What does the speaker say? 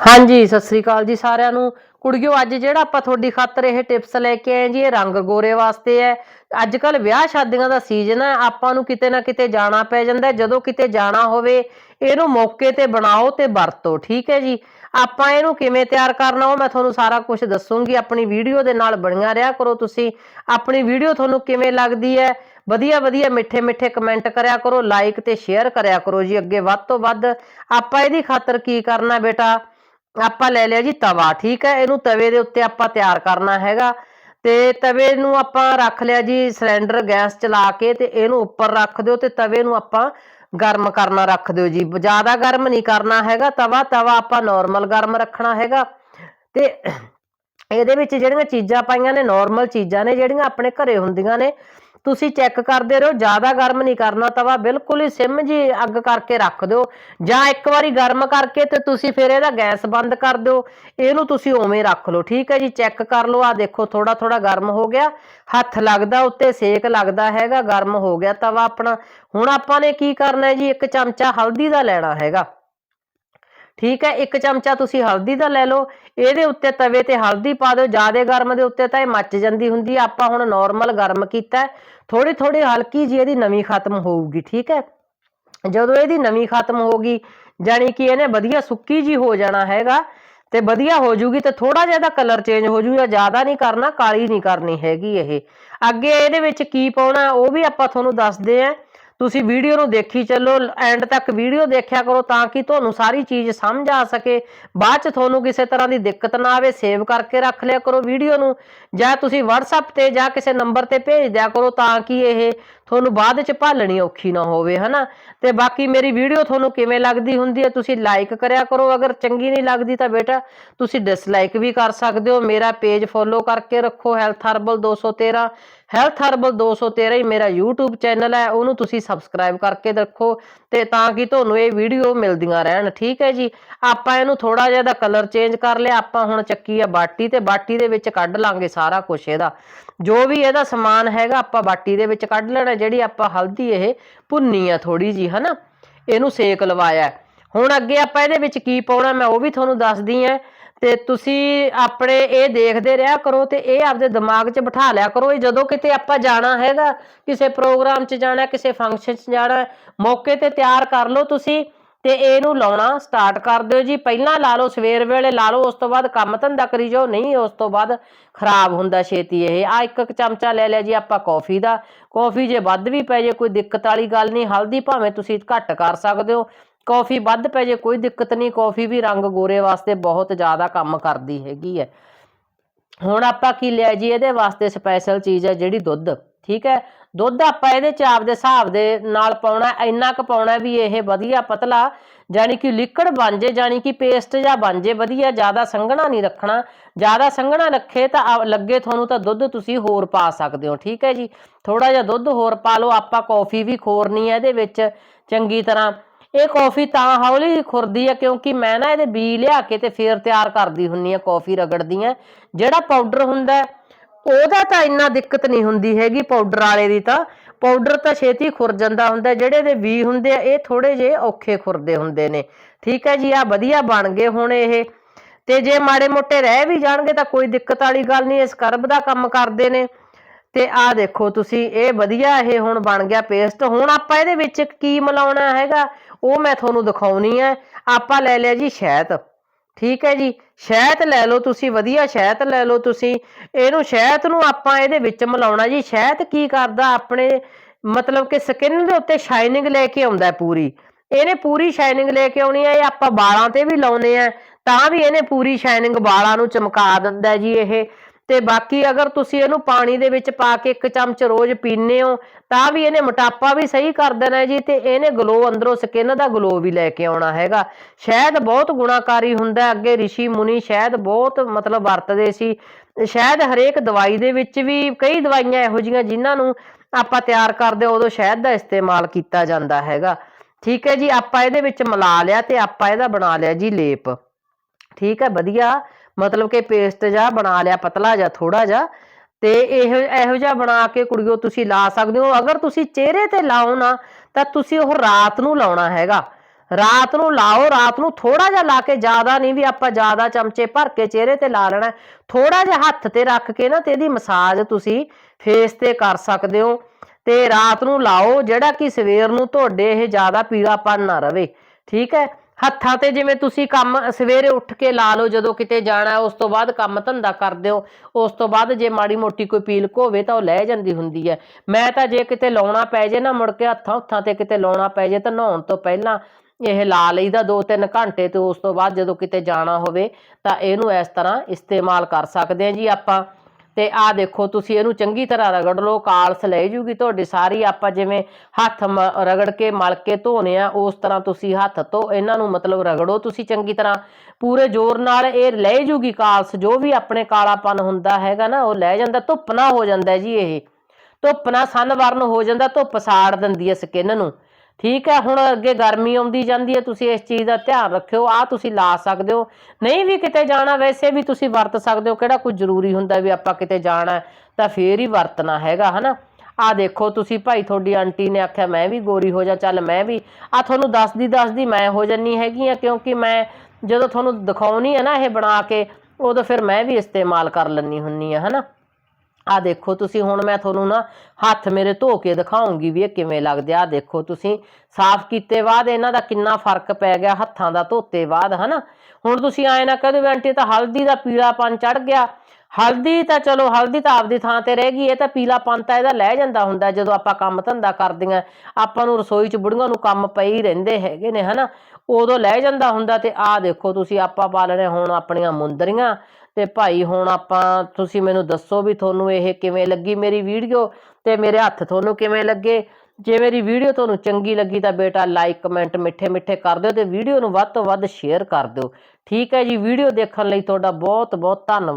ਹਾਂਜੀ, ਸਤਿ ਸ੍ਰੀ ਅਕਾਲ ਜੀ ਸਾਰਿਆਂ ਨੂੰ। ਕੁੜੀਓ, ਅੱਜ ਜਿਹੜਾ ਆਪਾਂ ਤੁਹਾਡੀ ਖਾਤਰ ਇਹ ਟਿਪਸ ਲੈ ਕੇ ਆਏ ਜੀ, ਇਹ ਰੰਗ ਗੋਰੇ ਵਾਸਤੇ ਹੈ। ਅੱਜ ਕੱਲ ਵਿਆਹ ਸ਼ਾਦੀਆਂ ਦਾ ਸੀਜ਼ਨ ਹੈ, ਆਪਾਂ ਨੂੰ ਕਿਤੇ ਨਾ ਕਿਤੇ ਜਾਣਾ ਪੈ ਜਾਂਦਾ ਜਦੋਂ ਕਿਤੇ ਜਾਣਾ ਹੋਵੇ, ਇਹਨੂੰ ਮੌਕੇ ਤੇ ਬਣਾਓ ਤੇ ਵਰਤੋ, ਠੀਕ ਹੈ ਜੀ? ਆਪਾਂ ਇਹਨੂੰ ਕਿਵੇਂ ਤਿਆਰ ਕਰਨਾ, ਉਹ ਮੈਂ ਤੁਹਾਨੂੰ ਸਾਰਾ ਕੁਝ ਦੱਸੂਗੀ। ਆਪਣੀ ਵੀਡੀਓ ਦੇ ਨਾਲ ਬਣਿਆ ਰਿਹਾ ਕਰੋ ਤੁਸੀਂ। ਆਪਣੀ ਵੀਡੀਓ ਤੁਹਾਨੂੰ ਕਿਵੇਂ ਲੱਗਦੀ ਹੈ ਵਧੀਆ ਵਧੀਆ ਮਿੱਠੇ ਮਿੱਠੇ ਕਮੈਂਟ ਕਰਿਆ ਕਰੋ ਲਾਈਕ ਤੇ ਸ਼ੇਅਰ ਕਰਿਆ ਕਰੋ ਜੀ। ਅੱਗੇ ਵੱਧ ਤੋਂ ਵੱਧ ਆਪਾਂ ਇਹਦੀ ਖਾਤਰ ਕੀ ਕਰਨਾ ਬੇਟਾ? ਆਪਾਂ ਲੈ ਲਿਆ ਜੀ ਤਵਾ, ਠੀਕ ਹੈ? ਇਹਨੂੰ ਤਵੇ ਦੇ ਉੱਤੇ ਆਪਾਂ ਤਿਆਰ ਕਰਨਾ ਹੈਗਾ ਤੇ ਤਵੇ ਨੂੰ ਆਪਾਂ ਰੱਖ ਲਿਆ ਜੀ ਸਿਲੰਡਰ ਗੈਸ ਚਲਾ ਕੇ ਤੇ ਇਹਨੂੰ ਉੱਪਰ ਰੱਖ ਦਿਓ ਤੇ ਤਵੇ ਨੂੰ ਆਪਾਂ ਗਰਮ ਕਰਨਾ ਰੱਖ ਦਿਓ ਜੀ। ਜ਼ਿਆਦਾ ਗਰਮ ਨਹੀਂ ਕਰਨਾ ਹੈਗਾ ਤਵਾ ਤਵਾ ਆਪਾਂ ਨਾਰਮਲ ਗਰਮ ਰੱਖਣਾ ਹੈਗਾ ਤੇ ਇਹਦੇ ਵਿੱਚ ਜਿਹੜੀਆਂ ਚੀਜ਼ਾਂ ਪਾਈਆਂ ਨੇ ਨਾਰਮਲ ਚੀਜ਼ਾਂ ਨੇ, ਜਿਹੜੀਆਂ ਆਪਣੇ ਘਰੇ ਹੁੰਦੀਆਂ ਨੇ ਤੁਸੀਂ ਚੈੱਕ ਕਰਦੇ ਰਹੋ, ਜ਼ਿਆਦਾ ਗਰਮ ਨਹੀਂ ਕਰਨਾ ਤਵਾ, ਬਿਲਕੁਲ ਹੀ ਸਿਮ ਜੀ ਅੱਗ ਕਰਕੇ ਰੱਖ ਦਿਓ। ਜਾਂ ਇੱਕ ਵਾਰੀ ਗਰਮ ਕਰਕੇ ਤੇ ਤੁਸੀਂ ਫਿਰ ਇਹਦਾ ਗੈਸ ਬੰਦ ਕਰ ਦਿਓ। ਇਹਨੂੰ ਤੁਸੀਂ ਉਵੇਂ ਰੱਖ ਲਓ, ਠੀਕ ਹੈ ਜੀ? ਚੈੱਕ ਕਰ ਲਓ ਆ ਦੇਖੋ ਥੋੜਾ ਥੋੜਾ ਗਰਮ ਹੋ ਗਿਆ। ਹੱਥ ਲੱਗਦਾ, ਉੱਤੇ ਸੇਕ ਲੱਗਦਾ ਹੈਗਾ, ਗਰਮ ਹੋ ਗਿਆ ਤਵਾ ਆਪਣਾ। ਹੁਣ ਆਪਾਂ ਨੇ ਕੀ ਕਰਨਾ ਹੈ ਜੀ? ਇੱਕ ਚਮਚਾ ਹਲਦੀ ਦਾ ਲੈਣਾ ਹੈਗਾ। ਠੀਕ ਹੈ, ਇੱਕ ਚਮਚਾ ਤੁਸੀਂ ਹਲਦੀ ਦਾ ਲੈ ਲਓ, ਇਹਦੇ ਉੱਤੇ ਤਵੇ ਤੇ ਹਲਦੀ ਪਾ ਦਿਓ, ਜ਼ਿਆਦਾ ਗਰਮ ਦੇ ਉੱਤੇ ਤਾਂ ਇਹ ਮੱਚ ਜਾਂਦੀ ਹੁੰਦੀ ਹੈ, ਆਪਾਂ ਹੁਣ ਨਾਰਮਲ ਗਰਮ ਕੀਤਾ ਥੋੜੀ ਥੋੜੀ ਹਲਕੀ ਜੀ ਇਹਦੀ ਨਵੀਂ ਖਤਮ ਹੋਊਗੀ, ਠੀਕ ਹੈ। ਜਦੋਂ ਇਹਦੀ ਨਵੀਂ ਖਤਮ ਹੋਗੀ ਜਾਨੀ ਕਿ ਇਹਨੇ ਵਧੀਆ ਸੁੱਕੀ ਜੀ ਹੋ ਜਾਣਾ ਹੈਗਾ, ਤੇ ਵਧੀਆ ਹੋ ਜੂਗੀ ਤੇ ਥੋੜਾ ਜਿਹਾ ਦਾ ਕਲਰ ਚੇਂਜ ਹੋ ਜੂਗਾ, ਜ਼ਿਆਦਾ ਨਹੀਂ ਕਰਨਾ, ਕਾਲੀ ਨਹੀਂ ਕਰਨੀ ਹੈਗੀ ਇਹ। ਅੱਗੇ ਇਹਦੇ ਵਿੱਚ ਕੀ ਪਾਉਣਾ, ਉਹ ਵੀ ਆਪਾਂ ਤੁਹਾਨੂੰ ਦੱਸਦੇ ਆਂ ਤੁਸੀਂ ਵੀਡੀਓ ਨੂੰ ਦੇਖੀ ਚੱਲੋ ਐਂਡ ਤੱਕ ਵੀਡੀਓ ਦੇਖਿਆ ਕਰੋ ਤਾਂ ਕਿ ਤੁਹਾਨੂੰ ਸਾਰੀ ਚੀਜ਼ ਸਮਝ ਆ ਸਕੇ। ਬਾਅਦ ਚ ਤੁਹਾਨੂੰ ਕਿਸੇ ਤਰ੍ਹਾਂ ਦੀ ਦਿੱਕਤ ਨਾ ਆਵੇ ਸੇਵ ਕਰਕੇ ਰੱਖ ਲਿਆ ਕਰੋ ਵੀਡੀਓ ਨੂੰ। ਜਾਂ ਤੁਸੀਂ WhatsApp ਤੇ ਜਾਂ ਕਿਸੇ ਨੰਬਰ ਤੇ ਭੇਜ ਦਿਆ ਕਰੋ ਤਾਂ ਕਿ ਇਹ ਤੁਹਾਨੂੰ ਬਾਅਦ ਚ ਭਾਲਣੀ ਔਖੀ ਨਾ ਹੋਵੇ, ਹਨਾ? ਤੇ ਬਾਕੀ ਮੇਰੀ ਵੀਡੀਓ ਤੁਹਾਨੂੰ ਕਿਵੇਂ ਲੱਗਦੀ ਹੁੰਦੀ ਹੈ, ਤੁਸੀਂ ਲਾਈਕ ਕਰਿਆ ਕਰੋ। ਅਗਰ ਚੰਗੀ ਨਹੀਂ ਲੱਗਦੀ ਤਾਂ ਬੇਟਾ, ਤੁਸੀਂ ਡਿਸਲਾਈਕ ਵੀ ਕਰ ਸਕਦੇ ਹੋ। ਮੇਰਾ ਪੇਜ ਫੋਲੋ ਕਰਕੇ ਰੱਖੋ ਹੈਲਥ ਹਰਬਲ 213 ਹੈਲਥ ਹਰਬਲ 213 ਹੀ ਮੇਰਾ YouTube ਚੈਨਲ ਹੈ, ਉਹਨੂੰ ਤੁਸੀਂ ਸਬਸਕ੍ਰਾਈਬ ਕਰਕੇ ਰੱਖੋ ਤੇ ਤਾਂ ਕਿ ਤੁਹਾਨੂੰ ਇਹ ਵੀਡੀਓ ਮਿਲਦੀਆਂ ਰਹਿਣ, ਠੀਕ ਹੈ ਜੀ? ਆਪਾਂ ਇਹਨੂੰ ਥੋੜਾ ਜਿਹਾ ਦਾ ਕਲਰ ਚੇਂਜ ਕਰ ਲਿਆ, ਆਪਾਂ ਹੁਣ ਚੱਕੀ ਆ ਬਾਟੀ ਤੇ ਬਾਟੀ ਦੇ ਵਿੱਚ ਕੱਢ ਲਾਂਗੇ ਸਾਰਾ ਕੁਝ ਇਹਦਾ। ਜੋ ਵੀ ਇਹਦਾ ਸਮਾਨ ਹੈਗਾ, ਆਪਾਂ ਬਾਟੀ ਦੇ ਵਿੱਚ ਕੱਢ ਲੈਣਾ ਜਿਹੜੀ ਆਪਾਂ ਹਲਦੀ ਇਹ ਭੁੰਨੀ ਆ ਥੋੜੀ ਜੀ ਹਨਾ? ਇਹਨੂੰ ਸੇਕ ਲਵਾਇਆ। ਹੁਣ ਅੱਗੇ ਆਪਾਂ ਇਹਦੇ ਵਿੱਚ ਕੀ ਪਾਉਣਾ, ਮੈਂ ਉਹ ਵੀ ਤੁਹਾਨੂੰ ਦੱਸਦੀ ਆ। ਤੇ ਤੁਸੀਂ ਆਪਣੇ ਇਹ ਦੇਖਦੇ ਰਿਹਾ ਕਰੋ ਤੇ ਇਹ ਆਪਦੇ ਦਿਮਾਗ 'ਚ ਬਿਠਾ ਲਿਆ ਕਰੋ। ਇਹ ਜਦੋਂ ਕਿਤੇ ਆਪਾਂ ਜਾਣਾ ਹੈਗਾ, ਕਿਸੇ ਪ੍ਰੋਗਰਾਮ 'ਚ ਜਾਣਾ, ਕਿਸੇ ਫੰਕਸ਼ਨ 'ਚ ਜਾਣਾ, ਮੌਕੇ ਤੇ ਤਿਆਰ ਕਰ ਲਓ ਤੁਸੀਂ। ਤੇ ਇਹਨੂੰ ਲਾਉਣਾ ਸਟਾਰਟ ਕਰ ਦਿਓ ਜੀ। ਪਹਿਲਾਂ ਲਾ ਲਓ, ਸਵੇਰ ਵੇਲੇ ਲਾ ਲਓ, ਉਸ ਤੋਂ ਬਾਅਦ ਕੰਮ ਧੰਦਾ ਕਰੀ ਜਾਓ। ਨਹੀਂ, ਉਸ ਤੋਂ ਬਾਅਦ ਖਰਾਬ ਹੁੰਦਾ ਛੇਤੀ ਇਹ। ਆ ਇੱਕ ਇੱਕ ਚਮਚਾ ਲੈ ਲਿਆ ਜੀ ਆਪਾਂ ਕੌਫੀ ਦਾ। ਕੌਫੀ ਜੇ ਵੱਧ ਵੀ ਪੈ ਜੇ, ਕੋਈ ਦਿੱਕਤ ਵਾਲੀ ਗੱਲ ਨਹੀਂ। ਹਲਦੀ ਭਾਵੇਂ ਤੁਸੀਂ ਘੱਟ ਕਰ ਸਕਦੇ ਹੋ। ਕੌਫੀ ਵੱਧ ਪੈ ਜੇ, ਕੋਈ ਦਿੱਕਤ ਨਹੀਂ। ਕੌਫੀ ਵੀ ਰੰਗ ਗੋਰੇ ਵਾਸਤੇ ਬਹੁਤ ਜ਼ਿਆਦਾ ਕੰਮ ਕਰਦੀ ਹੈਗੀ ਹੈ। ਹੁਣ ਆਪਾਂ ਕੀ ਲਿਆ ਜੀ? ਇਹਦੇ ਵਾਸਤੇ ਸਪੈਸ਼ਲ ਚੀਜ਼ ਹੈ ਜਿਹੜੀ ਦੁੱਧ, ਠੀਕ ਹੈ? ਦੁੱਧ ਆਪਾਂ ਇਹਦੇ ਚ ਆਪਦੇ ਹਿਸਾਬ ਦੇ ਨਾਲ ਪਾਉਣਾ, ਇੰਨਾ ਕੁ ਪਾਉਣਾ ਵੀ ਇਹ ਵਧੀਆ ਪਤਲਾ ਜਾਨੀ ਕਿ ਲਿਕਵਿਡ ਬਣ ਜੇ ਜਾਨੀ ਕਿ ਪੇਸਟ ਜਾਂ ਬਣ ਜੇ, ਵਧੀਆ, ਜ਼ਿਆਦਾ ਸੰਘਣਾ ਨਹੀਂ ਰੱਖਣਾ। ਜ਼ਿਆਦਾ ਸੰਘਣਾ ਰੱਖੇ ਤਾਂ ਆ- ਲੱਗੇ ਤੁਹਾਨੂੰ ਤਾਂ ਦੁੱਧ ਤੁਸੀਂ ਹੋਰ ਪਾ ਸਕਦੇ ਹੋ, ਠੀਕ ਹੈ ਜੀ? ਥੋੜਾ ਜਿਹਾ ਦੁੱਧ ਹੋਰ ਪਾ ਲਓ, ਆਪਾਂ ਕੌਫੀ ਵੀ ਖੋਰਨੀ ਹੈ ਇਹਦੇ ਵਿੱਚ, ਚੰਗੀ ਤਰ੍ਹਾਂ। ਇਹ ਕੌਫੀ ਤਾਂ ਹੌਲੀ ਖੁਰਦੀ ਹੈ ਕਿਉਂਕਿ ਮੈਂ ਨਾ ਇਹਦੇ ਬੀ ਲਿਆ ਕੇ ਤੇ ਫੇਰ ਤਿਆਰ ਕਰਦੀ ਹੁੰਨੀ ਆ ਕੌਫੀ ਰਗੜਦੀ ਆ ਜਿਹੜਾ ਪਾਊਡਰ ਹੁੰਦਾ, ਉਹਦਾ ਤਾਂ ਇੰਨਾ ਦਿੱਕਤ ਨਹੀਂ ਹੁੰਦੀ ਹੈਗੀ ਪਾਊਡਰ ਵਾਲੇ ਦੀ ਤਾਂ। ਪਾਊਡਰ ਤਾਂ ਛੇਤੀ ਖੁਰ ਜਾਂਦਾ ਹੁੰਦਾ, ਜਿਹੜੇ ਇਹਦੇ ਬੀ ਹੁੰਦੇ ਆ, ਇਹ ਥੋੜੇ ਜਿਹੇ ਔਖੇ ਖੁਰਦੇ ਹੁੰਦੇ ਨੇ। ਠੀਕ ਹੈ ਜੀ ਆ ਵਧੀਆ ਬਣ ਗਏ ਹੁਣ ਇਹ। ਤੇ ਜੇ ਮਾੜੇ ਮੋਟੇ ਰਹਿ ਵੀ ਜਾਣਗੇ ਤਾਂ ਕੋਈ ਦਿੱਕਤ ਵਾਲੀ ਗੱਲ ਨਹੀਂ, ਇਸ ਕਰਬ ਦਾ ਕੰਮ ਕਰਦੇ ਨੇ। ਤੇ ਆਹ ਦੇਖੋ ਤੁਸੀਂ, ਇਹ ਵਧੀਆ ਇਹ ਹੁਣ ਬਣ ਗਿਆ ਪੇਸਟ। ਹੁਣ ਆਪਾਂ ਇਹਦੇ ਵਿੱਚ ਕੀ ਮਿਲਾਉਣਾ ਹੈਗਾ? ਉਹ ਮੈਂ ਤੁਹਾਨੂੰ ਦਿਖਾਉਣੀ ਹੈ। ਆਪਾਂ ਲੈ ਲਿਆ ਜੀ ਸ਼ਹਿਦ। ਠੀਕ ਹੈ ਜੀ। ਸ਼ਹਿਦ ਲੈ ਲਓ ਤੁਸੀਂ, ਵਧੀਆ ਸ਼ਹਿਦ ਲੈ ਲਓ ਤੁਸੀਂ। ਇਹਨੂੰ ਸ਼ਹਿਦ ਨੂੰ ਆਪਾਂ ਇਹਦੇ ਵਿੱਚ ਮਿਲਾਉਣਾ ਜੀ। ਸ਼ਹਿਦ ਕੀ ਕਰਦਾ? ਆਪਣੇ ਮਤਲਬ ਕਿ ਸਕਿਨ ਦੇ ਉੱਤੇ ਸ਼ਾਈਨਿੰਗ ਲੈ ਕੇ ਆਉਂਦਾ ਪੂਰੀ। ਇਹਨੇ ਪੂਰੀ ਸ਼ਾਈਨਿੰਗ ਲੈ ਕੇ ਆਉਣੀ ਹੈ। ਇਹ ਆਪਾਂ ਵਾਲਾਂ ਤੇ ਵੀ ਲਾਉਨੇ ਆ ਤਾਂ ਵੀ ਇਹਨੇ ਪੂਰੀ ਸ਼ਾਈਨਿੰਗ ਵਾਲਾਂ ਨੂੰ ਚਮਕਾ ਦਿੰਦਾ ਜੀ ਇਹ। ਤੇ ਬਾਕੀ ਅਗਰ ਤੁਸੀਂ ਇਹਨੂੰ ਪਾਣੀ ਦੇ ਵਿੱਚ ਪਾ ਕੇ ਇੱਕ ਚਮਚ ਰੋਜ਼ ਪੀਨੇ ਹੋ, ਤਾਂ ਵੀ ਇਹਨੇ ਮੋਟਾਪਾ ਵੀ ਸਹੀ ਕਰ ਦੇਣਾ ਜੀ ਤੇ ਇਹਨੇ ਗਲੋ ਅੰਦਰੋਂ ਸਕਿਨ ਦਾ ਗਲੋ ਵੀ ਲੈ ਕੇ ਆਉਣਾ ਹੈਗਾ। ਸ਼ਹਿਦ ਬਹੁਤ ਗੁਣਾਕਾਰੀ ਹੁੰਦਾ ਅੱਗੇ ਰਿਸ਼ੀ ਮੁਨੀ ਸ਼ਹਿਦ ਬਹੁਤ ਮਤਲਬ ਵਰਤਦੇ ਸੀ। ਸ਼ਹਿਦ ਹਰੇਕ ਦਵਾਈ ਦੇ ਵਿੱਚ ਵੀ ਕਈ ਦਵਾਈਆਂ ਇਹੋ ਜੀਆਂ ਜਿਨ੍ਹਾਂ ਨੂੰ ਆਪਾਂ ਤਿਆਰ ਕਰਦੇ ਉਦੋਂ ਸ਼ਹਿਦ ਦਾ ਇਸਤੇਮਾਲ ਕੀਤਾ ਜਾਂਦਾ ਹੈਗਾ। ਠੀਕ ਹੈ ਜੀ, ਆਪਾਂ ਇਹਦੇ ਵਿੱਚ ਮਿਲਾ ਲਿਆ ਤੇ ਆਪਾਂ ਇਹਦਾ ਬਣਾ ਲਿਆ ਜੀ ਲੇਪ। ਠੀਕ ਹੈ, ਵਧੀਆ। ਮਤਲਬ ਕਿ ਪੇਸਟ ਜਿਹਾ ਬਣਾ ਲਿਆ, ਪਤਲਾ ਜਿਹਾ ਥੋੜਾ ਜਾ ਤੇ ਇਹ, ਇਹੋ ਜਿਹਾ ਬਣਾ ਕੇ ਕੁੜੀਓ ਤੁਸੀਂ ਲਾ ਸਕਦੇ ਹੋ। ਅਗਰ ਤੁਸੀਂ ਚਿਹਰੇ ਤੇ ਲਾਓ ਨਾ, ਤਾਂ ਤੁਸੀਂ ਉਹ ਰਾਤ ਨੂੰ ਲਾਉਣਾ ਹੈਗਾ। ਰਾਤ ਨੂੰ ਲਾਓ, ਰਾਤ ਨੂੰ ਥੋੜਾ ਜਿਹਾ ਲਾ ਕੇ, ਜ਼ਿਆਦਾ ਨਹੀਂ ਵੀ ਆਪਾਂ ਜ਼ਿਆਦਾ ਚਮਚੇ ਭਰ ਕੇ ਚਿਹਰੇ ਤੇ ਲਾ ਲੈਣਾ। ਥੋੜਾ ਜਿਹਾ ਹੱਥ ਤੇ ਰੱਖ ਕੇ ਨਾ, ਤੇ ਇਹਦੀ ਮਸਾਜ ਤੁਸੀਂ ਫੇਸ ਤੇ ਕਰ ਸਕਦੇ ਹੋ। ਤੇ ਰਾਤ ਨੂੰ ਲਾਓ, ਜਿਹੜਾ ਕਿ ਸਵੇਰ ਨੂੰ ਤੁਹਾਡੇ ਇਹ ਜ਼ਿਆਦਾ ਪੀਲਾਪਨ ਨਾ ਰਵੇ। ਠੀਕ ਹੈ? ਹੱਥਾਂ ਤੇ ਜਿਵੇਂ ਤੁਸੀਂ ਕੰਮ ਸਵੇਰੇ ਉੱਠ ਕੇ ਲਾ ਲਓ, ਜਦੋਂ ਕਿਤੇ ਜਾਣਾ, ਉਸ ਤੋਂ ਬਾਅਦ ਕੰਮ ਧੰਦਾ ਕਰਦੇ ਹੋ ਉਸ ਤੋਂ ਬਾਅਦ ਜੇ ਮਾੜੀ ਮੋਟੀ ਕੋਈ ਪੀਲਕ ਹੋਵੇ ਤਾਂ ਉਹ ਲੈ ਜਾਂਦੀ ਹੁੰਦੀ ਹੈ। ਮੈਂ ਤਾਂ ਜੇ ਕਿਤੇ ਲਾਉਣਾ ਪੈ ਜੇ ਨਾ, ਮੁੜ ਕੇ ਹੱਥਾਂ ਹੱਥਾਂ ਤੇ ਕਿਤੇ ਲਾਉਣਾ ਪੈ ਜੇ ਤਾਂ ਨਹਾਉਣ ਤੋਂ ਪਹਿਲਾਂ ਇਹ ਲਾ ਲਈਦਾ 2-3 ਘੰਟੇ ਤੇ ਉਸ ਤੋਂ ਬਾਅਦ ਜਦੋਂ ਕਿਤੇ ਜਾਣਾ ਹੋਵੇ ਤਾਂ ਇਹਨੂੰ ਇਸ ਤਰ੍ਹਾਂ ਇਸਤੇਮਾਲ ਕਰ ਸਕਦੇ ਹਾਂ ਜੀ ਆਪਾਂ। ਤੇ ਆਹ ਦੇਖੋ, ਤੁਸੀਂ ਇਹਨੂੰ ਚੰਗੀ ਤਰ੍ਹਾਂ ਰਗੜ ਲਓ, ਕਾਲਸ ਲੈ ਜੂਗੀ ਤੁਹਾਡੀ ਸਾਰੀ। ਆਪਾਂ ਜਿਵੇਂ ਹੱਥ ਮ- ਰਗੜ ਕੇ, ਮਲ ਕੇ ਧੋਨੇ ਆ, ਉਸ ਤਰ੍ਹਾਂ ਤੁਸੀਂ ਹੱਥ ਤੋਂ ਇਹਨਾਂ ਨੂੰ ਮਤਲਬ ਰਗੜੋ ਤੁਸੀਂ ਚੰਗੀ ਤਰ੍ਹਾਂ। ਪੂਰੇ ਜ਼ੋਰ ਨਾਲ ਇਹ ਲੈ ਜੂਗੀ ਕਾਲਸ, ਜੋ ਵੀ ਆਪਣੇ ਕਾਲਾਪਨ ਹੁੰਦਾ ਹੈਗਾ ਨਾ, ਉਹ ਲੈ ਜਾਂਦਾ, ਧੁੱਪ ਨਾ ਹੋ ਜਾਂਦਾ ਜੀ ਇਹ। ਧੁੱਪ ਨਾਲ ਸਨਵਰਨ ਹੋ ਜਾਂਦਾ, ਧੁੱਪ ਸਾੜ ਦਿੰਦੀ ਹੈ ਸਕਿਨ ਨੂੰ। ਠੀਕ ਹੈ, ਹੁਣ ਅੱਗੇ ਗਰਮੀ ਆਉਂਦੀ ਜਾਂਦੀ ਹੈ, ਤੁਸੀਂ ਇਸ ਚੀਜ਼ ਦਾ ਧਿਆਨ ਰੱਖਿਓ ਆ ਤੁਸੀਂ ਲਾ ਸਕਦੇ ਹੋ। ਨਹੀਂ ਵੀ ਕਿਤੇ ਜਾਣਾ, ਵੈਸੇ ਵੀ ਤੁਸੀਂ ਵਰਤ ਸਕਦੇ ਹੋ, ਕਿਹੜਾ ਕੋਈ ਜ਼ਰੂਰੀ ਹੁੰਦਾ ਵੀ ਆਪਾਂ ਕਿਤੇ ਜਾਣਾ ਤਾਂ ਫੇਰ ਹੀ ਵਰਤਣਾ ਹੈਗਾ, ਹਨਾ? ਆ ਦੇਖੋ, ਤੁਸੀਂ ਭਾਈ ਤੁਹਾਡੀ ਆਂਟੀ ਨੇ ਆਖਿਆ, ਮੈਂ ਵੀ ਗੋਰੀ ਹੋ ਜਾ, ਚੱਲ ਮੈਂ ਵੀ ਆ ਤੁਹਾਨੂੰ ਦੱਸਦੀ ਦੱਸਦੀ ਮੈਂ ਹੋ ਜੰਨੀ ਹੈਗੀ ਆ ਕਿਉਂਕਿ ਮੈਂ ਜਦੋਂ ਤੁਹਾਨੂੰ ਦਿਖਾਉਣੀ ਹੈ ਨਾ ਇਹ ਬਣਾ ਕੇ, ਉਦੋਂ ਫਿਰ ਮੈਂ ਵੀ ਇਸਤੇਮਾਲ ਕਰ ਲੈਣੀ ਹੁੰਨੀ ਆ ਹਨਾ? ਆ ਦੇਖੋ ਤੁਸੀਂ ਹੁਣ ਮੈਂ ਤੁਹਾਨੂੰ ਨਾ ਹੱਥ ਮੇਰੇ ਧੋ ਕੇ ਦਿਖਾਉਂਗੀ ਵੀ ਇਹ ਕਿਵੇਂ ਲੱਗਦੇ ਆ। ਆਹ ਦੇਖੋ ਤੁਸੀਂ ਸਾਫ਼ ਕੀਤੇ ਬਾਅਦ ਇਹਨਾਂ ਦਾ ਕਿੰਨਾ ਫ਼ਰਕ ਪੈ ਗਿਆ, ਹੱਥਾਂ ਦਾ ਧੋਤੇ ਬਾਅਦ, ਹਨਾ? ਹੁਣ ਤੁਸੀਂ ਆਏ ਨਾ ਕਹਦੇ ਵੀ ਤਾਂ ਹਲਦੀ ਦਾ ਪੀਲਾਪਨ ਚੜ ਗਿਆ। ਹਲਦੀ ਤਾਂ ਚਲੋ, ਹਲਦੀ ਤਾਂ ਆਪਦੀ ਥਾਂ ਤੇ ਰਹਿ ਗਈ, ਇਹ ਤਾਂ ਪੀਲਾਪਨ ਤਾਂ ਇਹਦਾ ਲੈ ਜਾਂਦਾ ਹੁੰਦਾ ਜਦੋਂ ਆਪਾਂ ਕੰਮ ਧੰਦਾ ਕਰਦੀਆਂ। ਆਪਾਂ ਨੂੰ ਰਸੋਈ 'ਚ ਬੁੜੀਆਂ ਨੂੰ ਕੰਮ ਪਈ ਰਹਿੰਦੇ ਹੈਗੇ ਨੇ, ਹਨਾ? ਉਦੋਂ ਲੈ ਜਾਂਦਾ ਹੁੰਦਾ ਤੇ ਆਹ ਦੇਖੋ ਤੁਸੀਂ ਆਪਾਂ ਪਾ ਲੈਣੇ ਹੁਣ ਆਪਣੀਆਂ ਮੁੰਦਰੀਆਂ। ਤੇ ਭਾਈ ਹੁਣ ਆਪਾਂ, ਤੁਸੀਂ ਮੈਨੂੰ ਦੱਸੋ ਵੀ ਤੁਹਾਨੂੰ ਇਹ ਕਿਵੇਂ ਲੱਗੀ ਮੇਰੀ ਵੀਡੀਓ ਤੇ ਮੇਰੇ ਹੱਥ ਤੁਹਾਨੂੰ ਕਿਵੇਂ ਲੱਗੇ? ਜੇ ਮੇਰੀ ਵੀਡੀਓ ਤੁਹਾਨੂੰ ਚੰਗੀ ਲੱਗੀ ਤਾਂ ਬੇਟਾ ਲਾਈਕ ਕਮੈਂਟ ਮਿੱਠੇ ਮਿੱਠੇ ਕਰ ਦਿਓ ਤੇ ਵੀਡੀਓ ਨੂੰ ਵੱਧ ਤੋਂ ਵੱਧ ਸ਼ੇਅਰ ਕਰ ਦਿਓ। ਠੀਕ ਹੈ ਜੀ, ਵੀਡੀਓ ਦੇਖਣ ਲਈ ਤੁਹਾਡਾ ਬਹੁਤ ਬਹੁਤ ਧੰਨਵਾਦ।